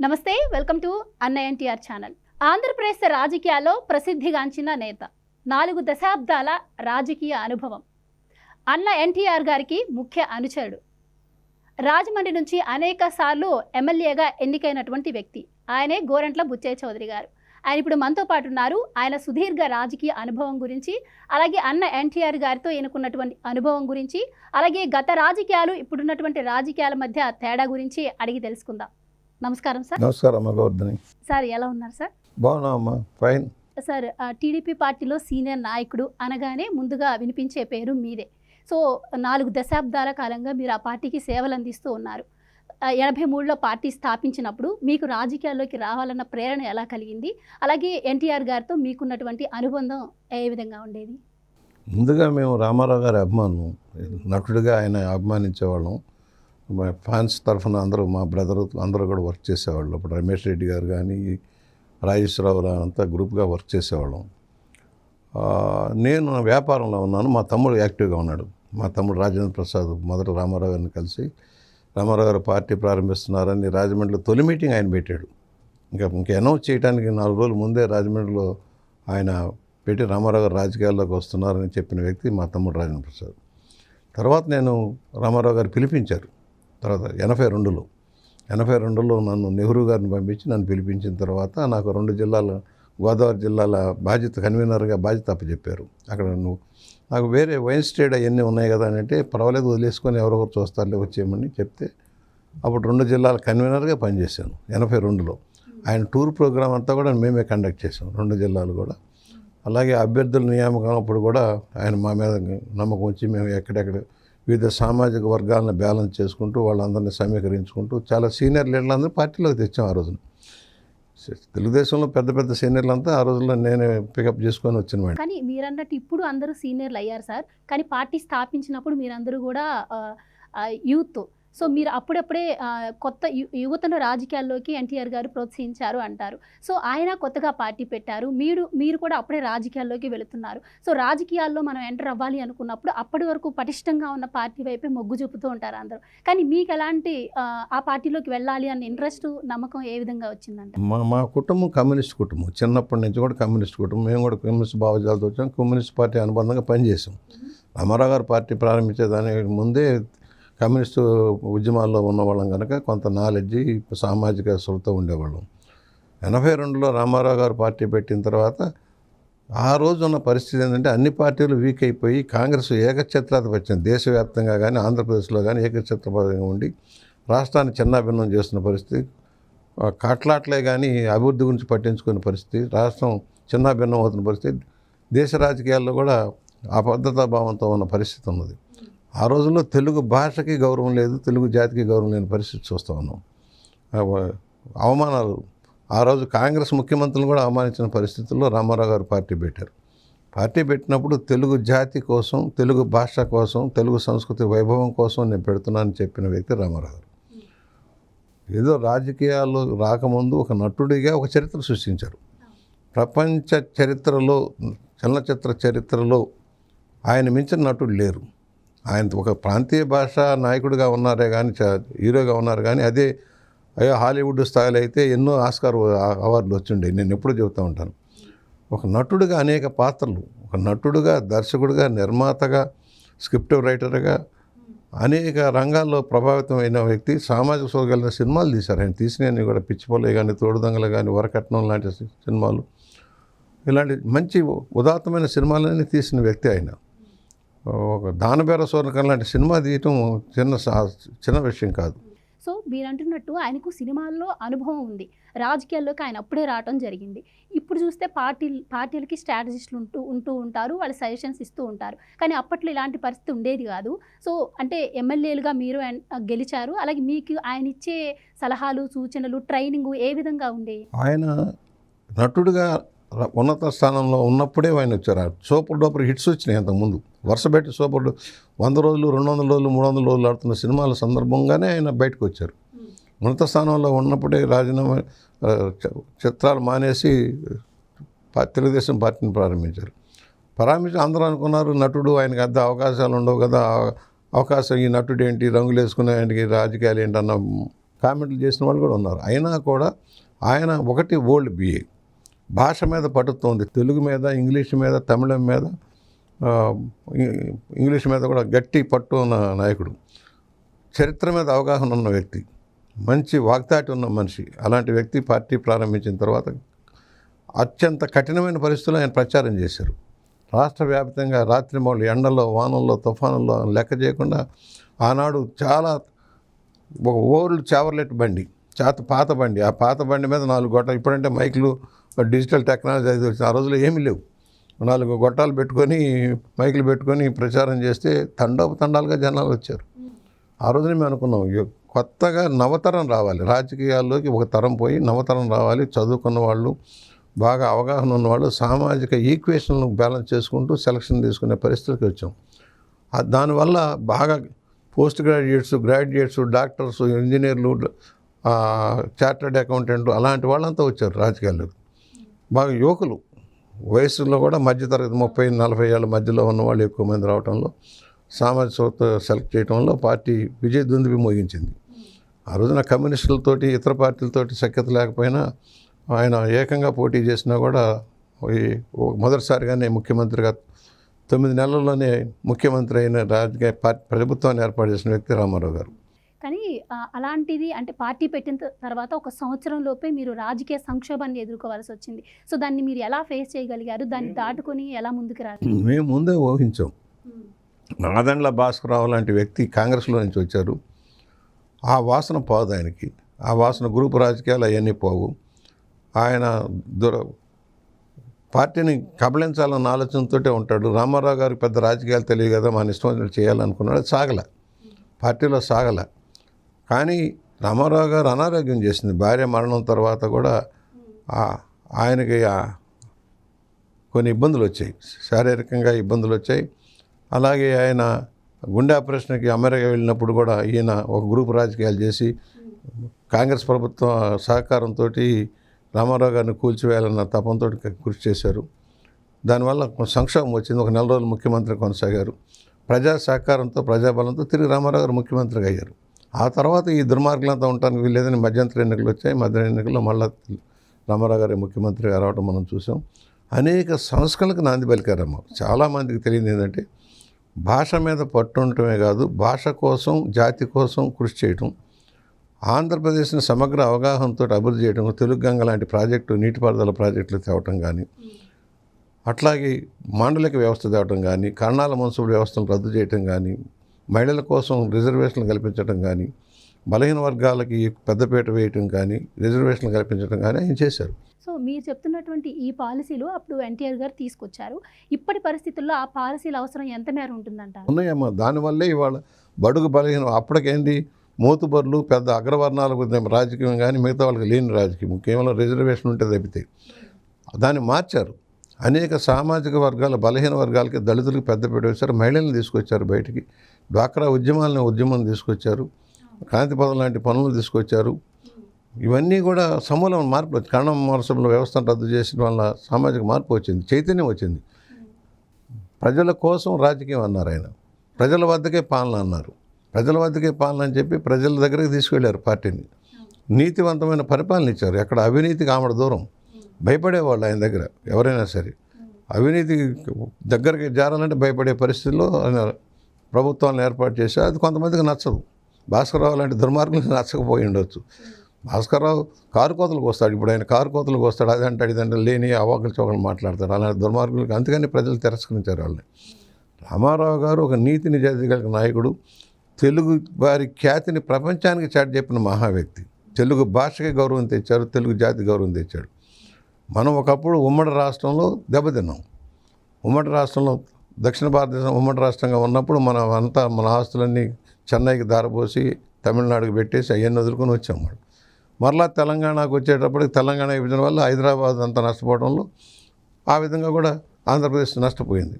నమస్తే welcome to అన్న NTR channel. Andhra Pradesh రాజకీయాల్లో ప్రసిద్ధిగాంచిన నేత నాలుగు దశాబ్దాల రాజకీయ అనుభవం. అన్న ఎన్టీఆర్ గారికి ముఖ్య అనుచరుడు. రాజమండ్రి నుంచి అనేక సార్లు ఎమ్మెల్యేగా ఎన్నికైనటువంటి వ్యక్తి. ఆయనే గోరంట్ల బుచ్చయ్య చౌదరి గారు. ఆయన ఇప్పుడు మనతో పాటు ఉన్నారు. ఆయన సుదీర్ఘ రాజకీయ అనుభవం గురించి అలాగే అన్న ఎన్టీఆర్ గారితో ఎన్నుకున్నటువంటి అనుభవం గురించి అలాగే గత రాజకీయాలు ఇప్పుడున్నటువంటి రాజకీయాల మధ్య తేడా గురించి అడిగి తెలుసుకుందాం. నమస్కారం సార్. నమస్కారం అమ్మ గోవర్ధని. సార్ ఎలా ఉన్నారు సార్? బాగున్నా అమ్మా ఫైన్ సార్ టీడీపీ పార్టీలో సీనియర్ నాయకుడు అనగానే ముందుగా వినిపించే పేరు మీదే. సో నాలుగు దశాబ్దాల కాలంగా మీరు ఆ పార్టీకి సేవలు అందిస్తూ ఉన్నారు. ఎనభై మూడులో పార్టీ స్థాపించినప్పుడు మీకు రాజకీయాల్లోకి రావాలన్న ప్రేరణ ఎలా కలిగింది? అలాగే ఎన్టీఆర్ గారితో మీకున్నటువంటి అనుబంధం ఏ విధంగా ఉండేది? ముందుగా మేము రామారావు గారి అభిమానం నటుడిగా ఆయన అభిమానించేవాళ్ళం. మా ఫ్యాన్స్ తరఫున అందరూ మా బ్రదర్ అందరూ కూడా వర్క్ చేసేవాళ్ళు. ఇప్పుడు రమేష్ రెడ్డి గారు కానీ రాజేశ్వరరావు గారు అంతా గ్రూప్గా వర్క్ చేసేవాళ్ళం. నేను వ్యాపారంలో ఉన్నాను. మా తమ్ముడు యాక్టివ్గా ఉన్నాడు. మా తమ్ముడు రాజేంద్ర ప్రసాద్ మొదట రామారావు గారిని కలిసి రామారావు గారు పార్టీ ప్రారంభిస్తున్నారని రాజమండ్రిలో తొలి మీటింగ్ ఆయన పెట్టాడు. ఇంకా ఇంకా అనౌన్స్ చేయడానికి నాలుగు రోజుల ముందే రాజమండ్రిలో ఆయన పెట్టి రామారావు గారు రాజకీయాల్లోకి వస్తున్నారని చెప్పిన వ్యక్తి మా తమ్ముడు రాజేంద్ర ప్రసాద్. తర్వాత నేను రామారావు గారు పిలిపించారు. తర్వాత ఎనభై రెండులో ఎనభై రెండులో నన్ను నెహ్రూ గారిని పంపించి నన్ను పిలిపించిన తర్వాత నాకు రెండు జిల్లాల గోదావరి జిల్లాల బాధ్యత కన్వీనర్గా బాధ్యత అప్పచెప్పారు. అక్కడ నువ్వు నాకు వేరే వైన్ స్టేట్ అవన్నీ ఉన్నాయి కదా అని అంటే పర్వాలేదు వదిలేసుకొని ఎవరొకరు చూస్తారులే వచ్చేయమని చెప్తే అప్పుడు రెండు జిల్లాల కన్వీనర్గా పనిచేశాను ఎనభై రెండులో. ఆయన టూర్ ప్రోగ్రాం అంతా కూడా మేమే కండక్ట్ చేసాం రెండు జిల్లాలు కూడా. అలాగే అభ్యర్థుల నియామకం అప్పుడు కూడా ఆయన మా మీద నమ్మకం వచ్చి మేము ఎక్కడెక్కడ వివిధ సామాజిక వర్గాలను బ్యాలెన్స్ చేసుకుంటూ వాళ్ళందరినీ సమీకరించుకుంటూ చాలా సీనియర్ లీడర్లందరూ పార్టీలోకి తెచ్చాం ఆ రోజున. తెలుగుదేశంలో పెద్ద పెద్ద సీనియర్లు అంతా ఆ రోజుల్లో నేనే పికప్ చేసుకొని వచ్చిన కానీ మీరన్నట్టు ఇప్పుడు అందరూ సీనియర్లు అయ్యారు సార్. కానీ పార్టీ స్థాపించినప్పుడు మీరందరూ కూడా యూత్ సో మీరు అప్పుడప్పుడే కొత్త యువతను రాజకీయాల్లోకి ఎన్టీఆర్ గారు ప్రోత్సహించారు అంటారు. సో ఆయన కొత్తగా పార్టీ పెట్టారు. మీరు మీరు కూడా అప్పుడే రాజకీయాల్లోకి వెళుతున్నారు. సో రాజకీయాల్లో మనం ఎంటర్ అవ్వాలి అనుకున్నప్పుడు అప్పటి వరకు పటిష్టంగా ఉన్న పార్టీ వైపే మొగ్గు చూపుతూ ఉంటారు అందరూ. కానీ మీకు ఎలాంటి ఆ, ఆ పార్టీలోకి వెళ్ళాలి అన్న ఇంట్రెస్ట్ నమ్మకం ఏ విధంగా వచ్చిందంట మా మా కుటుంబం కమ్యూనిస్ట్ కుటుంబం. చిన్నప్పటి నుంచి కూడా కమ్యూనిస్ట్ కుటుంబం. మేము కూడా కమ్యూనిస్ట్ భావజాలతో వచ్చాం. కమ్యూనిస్ట్ పార్టీ అనుబంధంగా పనిచేసాం. రామారావు గారు పార్టీ ప్రారంభించేదానికి ముందే కమ్యూనిస్టు ఉద్యమాల్లో ఉన్నవాళ్ళం కనుక కొంత నాలెడ్జి సామాజిక స్పృహతో ఉండేవాళ్ళం. ఎనభై రెండులో రామారావు గారు పార్టీ పెట్టిన తర్వాత ఆ రోజు ఉన్న పరిస్థితి ఏంటంటే అన్ని పార్టీలు వీక్ అయిపోయి కాంగ్రెస్ ఏకఛత్రాధిపత్యం దేశవ్యాప్తంగా కానీ ఆంధ్రప్రదేశ్లో కానీ ఏకఛత్రపదంగా ఉండి రాష్ట్రాన్ని చిన్నాభిన్నం చేస్తున్న పరిస్థితి కాట్లాట్లే కానీ అభివృద్ధి గురించి పట్టించుకునే పరిస్థితి రాష్ట్రం చిన్నాభిన్నం అవుతున్న పరిస్థితి దేశ రాజకీయాల్లో కూడా అబద్ధతా భావంతో ఉన్న పరిస్థితి ఉన్నది. ఆ రోజుల్లో తెలుగు భాషకి గౌరవం లేదు తెలుగు జాతికి గౌరవం లేని పరిస్థితి చూస్తూ ఉన్నాం. అవమానాలు ఆ రోజు కాంగ్రెస్ ముఖ్యమంత్రులు కూడా అవమానించిన పరిస్థితుల్లో రామారావు గారు పార్టీ పెట్టారు. పార్టీ పెట్టినప్పుడు తెలుగు జాతి కోసం తెలుగు భాష కోసం తెలుగు సంస్కృతి వైభవం కోసం నేను పెడుతున్నానని చెప్పిన వ్యక్తి రామారావు గారు. ఏదో రాజకీయాల్లో రాకముందు ఒక నటుడిగా ఒక చరిత్ర సృష్టించారు. ప్రపంచ చరిత్రలో చలనచిత్ర చరిత్రలో ఆయన మించిన నటుడు లేరు. ఆయన ఒక ప్రాంతీయ భాష నాయకుడిగా ఉన్నారే కానీ హీరోగా ఉన్నారు కానీ అదే అయ్యో హాలీవుడ్ స్థాయిలో అయితే ఎన్నో ఆస్కార్ అవార్డులు వచ్చిండే. నేను ఎప్పుడూ చెబుతూ ఉంటాను. ఒక నటుడిగా అనేక పాత్రలు ఒక నటుడుగా దర్శకుడిగా నిర్మాతగా స్క్రిప్ట్ రైటర్గా అనేక రంగాల్లో ప్రభావితమైన వ్యక్తి సామాజిక సోగలిగిన సినిమాలు తీశారు. ఆయన తీసినవి కూడా పిచ్చిపోలే కానీ తోడుదొంగలు కానీ వరకట్నం లాంటి సినిమాలు. ఇలాంటి మంచి ఉదాత్తమైన సినిమాలన్నీ తీసిన వ్యక్తి ఆయన. ఒక దానబేర సూర్యకం లాంటి సినిమా తీయటం చిన్న సా- చిన్న విషయం కాదు. సో మీరు అంటున్నట్టు ఆయనకు సినిమాల్లో అనుభవం ఉంది. రాజకీయాల్లోకి ఆయన అప్పుడే రావడం జరిగింది. ఇప్పుడు చూస్తే పార్టీ పార్టీలకి స్ట్రాటజిస్టులు ఉంటూ ఉంటూ ఉంటారు వాళ్ళు సజెషన్స్ ఇస్తూ ఉంటారు. కానీ అప్పట్లో ఇలాంటి పరిస్థితి ఉండేది కాదు. సో అంటే ఎమ్మెల్యేలుగా మీరు గెలిచారు. అలాగే మీకు ఆయన ఇచ్చే సలహాలు సూచనలు ట్రైనింగ్ ఏ విధంగా ఉండేవి ఆయన నటుడిగా ఉన్నత స్థానంలో ఉన్నప్పుడే ఆయన వచ్చారు. ఆ సూపర్ డూపర్ హిట్స్ వచ్చినాయి అంతకుముందు వరుస పెట్టి సూపర్ డూ వంద రోజులు రెండు వందల రోజులు మూడు వందల రోజులు ఆడుతున్న సినిమాల సందర్భంగానే ఆయన బయటకు వచ్చారు. ఉన్నత స్థానంలో ఉన్నప్పుడే రాజీనామా చిత్రాలు మానేసి తెలుగుదేశం పార్టీని ప్రారంభించారు. ప్రారంభించి అందరూ అనుకున్నారు నటుడు ఆయనకి అంత అవకాశాలు ఉండవు కదా అవకాశం ఈ నటుడు ఏంటి రంగులు వేసుకునే ఆయనకి రాజకీయాలు ఏంటన్న కామెంట్లు చేసిన వాళ్ళు కూడా ఉన్నారు. అయినా కూడా ఆయన ఒకటి ఓల్డ్ బిఏ భాష మీద పట్టుతోంది తెలుగు మీద ఇంగ్లీష్ మీద తమిళం మీద ఇంగ్లీష్ మీద కూడా గట్టి పట్టు ఉన్న నాయకుడు. చరిత్ర మీద అవగాహన ఉన్న వ్యక్తి. మంచి వాగ్దాటి ఉన్న మనిషి. అలాంటి వ్యక్తి పార్టీ ప్రారంభించిన తర్వాత అత్యంత కఠినమైన పరిస్థితుల్లో ఆయన ప్రచారం చేశారు. రాష్ట్ర వ్యాప్తంగా రాత్రి మౌళ్ళు ఎండల్లో వానల్లో తుఫానుల్లో లెక్క చేయకుండా ఆనాడు చాలా ఒక ఓల్డ్ చావర్లెట్ బండి చాత పాత బండి. ఆ పాత బండి మీద నాలుగు గొట్టాలు ఇప్పుడంటే మైకులు డిజిటల్ టెక్నాలజీ అది వచ్చింది ఆ రోజుల్లో ఏమీ లేవు. నాలుగు గొట్టాలు పెట్టుకొని మైకులు పెట్టుకొని ప్రచారం చేస్తే తండోపతండాలుగా జనాలు వచ్చారు. ఆ రోజునే మేము అనుకున్నాం కొత్తగా నవతరం రావాలి. రాజకీయాల్లోకి ఒక తరం పోయి నవతరం రావాలి. చదువుకున్న వాళ్ళు బాగా అవగాహన ఉన్నవాళ్ళు సామాజిక ఈక్వేషన్లు బ్యాలెన్స్ చేసుకుంటూ సెలక్షన్ తీసుకునే పరిస్థితికి వచ్చాం. దానివల్ల బాగా పోస్ట్ గ్రాడ్యుయేట్స్ గ్రాడ్యుయేట్స్ డాక్టర్స్ ఇంజనీర్లు చార్టర్డ్ అకౌంటెంట్ అలాంటి వాళ్ళంతా వచ్చారు రాజకీయాల్లోకి. బాగా యువకులు. వయసులో కూడా మధ్యతరగతి ముప్పై నలభై ఏళ్ళ మధ్యలో ఉన్న వాళ్ళు ఎక్కువ మంది రావడంలో సామాజిక సంస్థ సెలెక్ట్ చేయడంలో పార్టీ విజయ దుందుబి మోగించింది. ఆ రోజున కమ్యూనిస్టులతోటి ఇతర పార్టీలతోటి సఖ్యత లేకపోయినా ఆయన ఏకంగా పోటీ చేసినా కూడా ఈ మొదటిసారిగానే ముఖ్యమంత్రిగా తొమ్మిది నెలల్లోనే ముఖ్యమంత్రి అయిన రాజకీయ పార్టీ ప్రభుత్వాన్ని ఏర్పాటు చేసిన వ్యక్తి రామారావు గారు. కానీ అలాంటిది అంటే పార్టీ పెట్టిన తర్వాత ఒక సంవత్సరం లోపే మీరు రాజకీయ సంక్షోభాన్ని ఎదుర్కోవాల్సి వచ్చింది. సో దాన్ని మీరు ఎలా ఫేస్ చేయగలిగారు? దాన్ని దాటుకొని ఎలా ముందుకు రారు? మేము ముందే ఊహించాం. నాదండ్ల భాస్కరరావు లాంటి వ్యక్తి కాంగ్రెస్లో నుంచి వచ్చారు. ఆ వాసన పోదు ఆయనకి. ఆ వాసన గ్రూప్ రాజకీయాలు అవన్నీ పోవు. ఆయన దుర పార్టీని కబళించాలన్న ఆలోచనతోటే ఉంటాడు. రామారావు గారికి పెద్ద రాజకీయాలు తెలియదు కదా మన ఇష్టం చేయాలనుకున్నాడు. సాగల. పార్టీలో సాగల. కానీ రామారావు గారు అనారోగ్యం చేసింది. భార్య మరణం తర్వాత కూడా ఆయనకి ఆ కొన్ని ఇబ్బందులు వచ్చాయి. శారీరకంగా ఇబ్బందులు వచ్చాయి. అలాగే ఆయన గుండె ఆపరేషన్కి అమెరికా వెళ్ళినప్పుడు కూడా ఈయన ఒక గ్రూప్ రాజకీయాలు చేసి కాంగ్రెస్ ప్రభుత్వం సహకారంతో రామారావు గారిని కూల్చివేయాలన్న తపంతో కృషి చేశారు. దానివల్ల సంక్షోభం వచ్చింది. ఒక నెల రోజులు ముఖ్యమంత్రి కొనసాగారు. ప్రజా సహకారంతో ప్రజాబలంతో తిరిగి రామారావు గారు ముఖ్యమంత్రిగా అయ్యారు. ఆ తర్వాత ఈ దుర్మార్గులంతా ఉండటానికి వీల్లేదని మధ్యంతర ఎన్నికలు వచ్చాయి. మధ్య ఎన్నికల్లో మళ్ళా రామారావు గారి ముఖ్యమంత్రిగా రావడం మనం చూసాం. అనేక సంస్కరణలకు నాంది పలికారమ్మ. చాలామందికి తెలియదు ఏంటంటే భాష మీద పట్టు ఉండటమే కాదు భాష కోసం జాతి కోసం కృషి చేయటం ఆంధ్రప్రదేశ్ని సమగ్ర అవగాహనతో అభివృద్ధి చేయడం తెలుగు గంగ లాంటి ప్రాజెక్టు నీటిపారుదల ప్రాజెక్టులు తేవటం కానీ అట్లాగే మాండలిక వ్యవస్థ తేవటం కానీ కర్ణాల మున్సిపల్ వ్యవస్థను రద్దు చేయటం కానీ మహిళల కోసం రిజర్వేషన్లు కల్పించడం కానీ బలహీన వర్గాలకి పెద్దపీట వేయటం కానీ రిజర్వేషన్లు కల్పించడం కానీ ఆయన చేశారు. సో మీరు చెప్తున్నటువంటి ఈ పాలసీలు అప్పుడు ఎన్టీఆర్ గారు తీసుకొచ్చారు. ఇప్పటి పరిస్థితుల్లో ఆ పాలసీల అవసరం ఎంత మేర ఉంటుందంటారు? ఉన్నాయమ్మా దానివల్లే ఇవాళ బడుగు బలహీనం అప్పటికేంటి మూతుబరులు పెద్ద అగ్రవర్ణాలకు రాజకీయం కానీ మిగతా వాళ్ళకి లేని రాజకీయం కేవలం రిజర్వేషన్ ఉంటే తప్పితే. దాన్ని మార్చారు. అనేక సామాజిక వర్గాల బలహీన వర్గాలకి దళితులకు పెద్దపీట వేశారు. మహిళలను తీసుకొచ్చారు బయటికి. డ్వాక్రా ఉద్యమాలను ఉద్యమం తీసుకొచ్చారు. క్రాంతి పదం లాంటి పనులు తీసుకొచ్చారు. ఇవన్నీ కూడా సమూలం మార్పు వచ్చి కణం మహోత్సవంలో వ్యవస్థను రద్దు చేసిన వల్ల సామాజిక మార్పు వచ్చింది. చైతన్యం వచ్చింది. ప్రజల కోసం రాజకీయం అన్నారు ఆయన. ప్రజల వద్దకే పాలన అన్నారు. ప్రజల వద్దకే పాలన అని చెప్పి ప్రజల దగ్గరికి తీసుకెళ్ళారు పార్టీని. నీతివంతమైన పరిపాలన ఇచ్చారు. ఎక్కడ అవినీతికి ఆమడ దూరం. భయపడేవాళ్ళు ఆయన దగ్గర ఎవరైనా సరే. అవినీతి దగ్గరికి జారాలంటే భయపడే పరిస్థితుల్లో ఆయన ప్రభుత్వాలను ఏర్పాటు చేసి అది కొంతమందికి నచ్చదు. భాస్కర్రావు లాంటి దుర్మార్గులకు నచ్చకపోయి ఉండొచ్చు. భాస్కర్రావు కారు కోతలకు వస్తాడు. ఇప్పుడు ఆయన కారు కోతలకు వస్తాడు. అది అంటాడు ఇదంటే లేని అవాకులు చోకలు మాట్లాడతాడు అలాంటి దుర్మార్గులకు అందుకని ప్రజలు తిరస్కరించారు వాళ్ళని. రామారావు గారు ఒక నీతి నిజాయితీ కలిగిన నాయకుడు. తెలుగు వారి ఖ్యాతిని ప్రపంచానికి చాటి చెప్పిన మహా వ్యక్తి తెలుగు భాషకి గౌరవం తెచ్చారు. తెలుగు జాతి గౌరవం తెచ్చాడు. మనం ఒకప్పుడు ఉమ్మడి రాష్ట్రంలో దెబ్బతిన్నాం. ఉమ్మడి రాష్ట్రంలో దక్షిణ భారతదేశం ఉమ్మడి రాష్ట్రంగా ఉన్నప్పుడు మనం అంతా మన ఆస్తులన్నీ చెన్నైకి దారపోసి తమిళనాడుకి పెట్టేసి అవన్నీ వదులుకొని వచ్చాం మనం మరలా తెలంగాణకు వచ్చేటప్పటికి తెలంగాణ విభజన వల్ల హైదరాబాద్ అంతా నష్టపోవడంలో ఆ విధంగా కూడా ఆంధ్రప్రదేశ్ నష్టపోయింది.